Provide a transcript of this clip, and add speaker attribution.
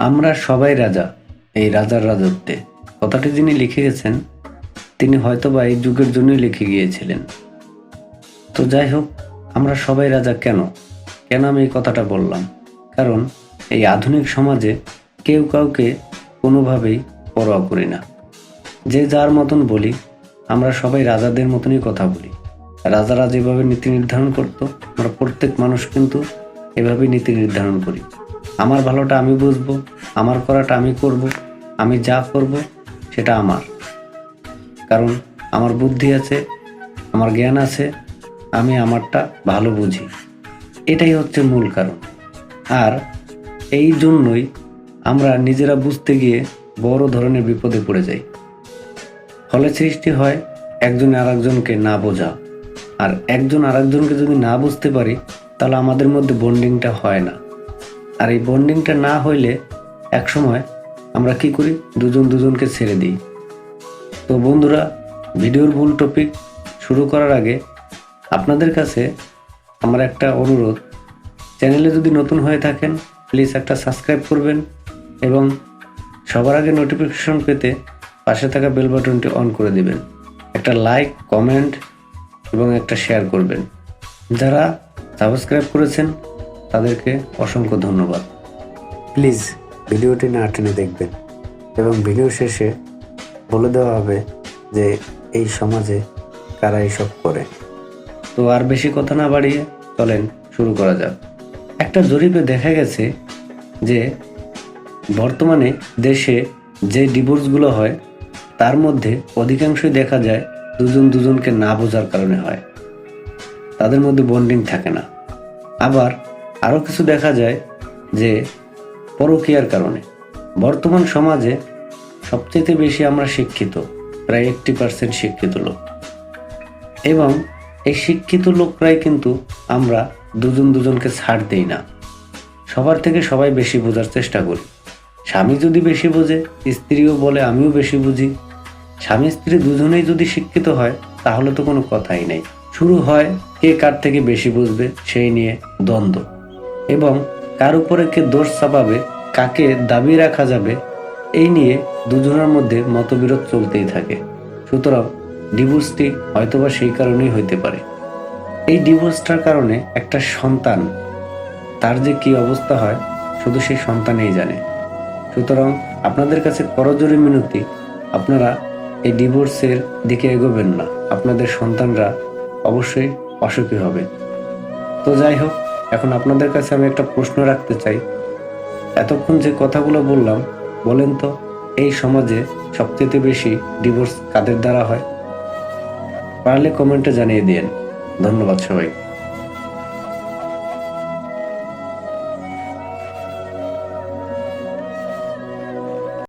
Speaker 1: আমরা সবাই রাজা, এই রাজার রাজত্বে। কথাটি যিনি লিখে গেছেন, তিনি হয়তোবা এই যুগের জন্যই লিখে গিয়েছিলেন। তো যাই হোক, আমরা সবাই রাজা কেন? কেন আমি এই কথাটা বললাম? কারণ এই আধুনিক সমাজে কেউ কাউকে কোনোভাবেই পরোয়া করি না। যে যার মতন বলি, আমরা সবাই রাজাদের মতনই কথা বলি। রাজারা যেভাবে নীতি নির্ধারণ করতো, আমরা প্রত্যেক মানুষ কিন্তু এভাবেই নীতি নির্ধারণ করি। আমার ভালোটা আমি বুঝব, আমার করাটা আমি করব, আমি যা করব সেটা আমার। কারণ আমার বুদ্ধি আছে, আমার জ্ঞান আছে, আমি আমারটা ভালো বুঝি। এটাই হচ্ছে মূল কারণ। আর এই জন্যই আমরা নিজেরা বুঝতে গিয়ে বড় ধরনের বিপদে পড়ে যাই। ফলে সৃষ্টি হয় একজন আরেকজনকে না বোঝা। আর একজন আরেকজনকে যদি না বুঝতে পারি, তাহলে আমাদের মধ্যে বন্ডিংটা হয় না। আর এই বন্ডিংটা না হইলে একসময় আমরা কি করি? দুজন দুজনকে ছেড়ে দিই। তো বন্ধুরা, ভিডিওর ভুল টপিক শুরু করার আগে আপনাদের কাছে আমার একটা অনুরোধ। চ্যানেলে যদি নতুন হয়ে থাকেন প্লিজ একটা সাবস্ক্রাইব করবেন এবং সবার আগে নোটিফিকেশন পেতে পাশে থাকা বেল বাটনটি অন করে দেবেন। একটা লাইক কমেন্ট এবং একটা শেয়ার করবেন। যারা সাবস্ক্রাইব করেছেন তাদেরকে অসংখ্য ধন্যবাদ। প্লিজ ভিডিওটি না টেনে দেখবেন এবং ভিডিও শেষে বলে দেওয়া হবে যে এই সমাজে কারা এইসব করে। তো আর বেশি কথা না বাড়িয়ে চলেন শুরু করা যাক। একটা জরিপে দেখা গেছে যে বর্তমানে দেশে যে ডিভোর্সগুলো হয় তার মধ্যে অধিকাংশই দেখা যায় দুজন দুজনকে না বোঝার কারণে হয়। তাদের মধ্যে বন্ডিং থাকে না। আবার আরও কিছু দেখা যায় যে পরকীয়ার কারণে। বর্তমান সমাজে সবচেয়ে বেশি আমরা শিক্ষিত, প্রায় এইট্টি পার্সেন্ট শিক্ষিত লোক। এবং এই শিক্ষিত লোকরাই কিন্তু আমরা দুজন দুজনকে ছাড় দেই না। সবার থেকে সবাই বেশি বোঝার চেষ্টা করি। স্বামী যদি বেশি বোঝে, স্ত্রীও বলে আমিও বেশি বুঝি। স্বামী স্ত্রী দুজনেই যদি শিক্ষিত হয়, তাহলে তো কোনো কথাই নেই। শুরু হয় কে কার থেকে বেশি বুঝবে, সেই নিয়ে দ্বন্দ্ব। এবং কার উপরে কে দোষ চাপাবে, কাকে দাবি রাখা যাবে, এই নিয়ে দুজনের মধ্যে মতবিরোধ চলতেই থাকে। সুতরাং ডিভোর্সটি হয়তোবা সেই কারণেই হইতে পারে। এই ডিভোর্সটার কারণে একটা সন্তান, তার যে কি অবস্থা হয়, শুধু সেই সন্তানেই জানে। সুতরাং আপনাদের কাছে করজোরে মিনতি, আপনারা এই ডিভোর্সের দিকে এগোবেন না। আপনাদের সন্তানরা অবশ্যই অসুখী হবে। তো যাই হোক এখন আপনাদের কাছে আমি একটা প্রশ্ন রাখতে চাই। এতক্ষণ যে কথাগুলো বললাম, বলেন তো, এই সমাজে সবচেয়ে বেশি ডিভোর্স কাদের দ্বারা হয়? পারলে কমেন্টে জানিয়ে দিন ধন্যবাদ সবাই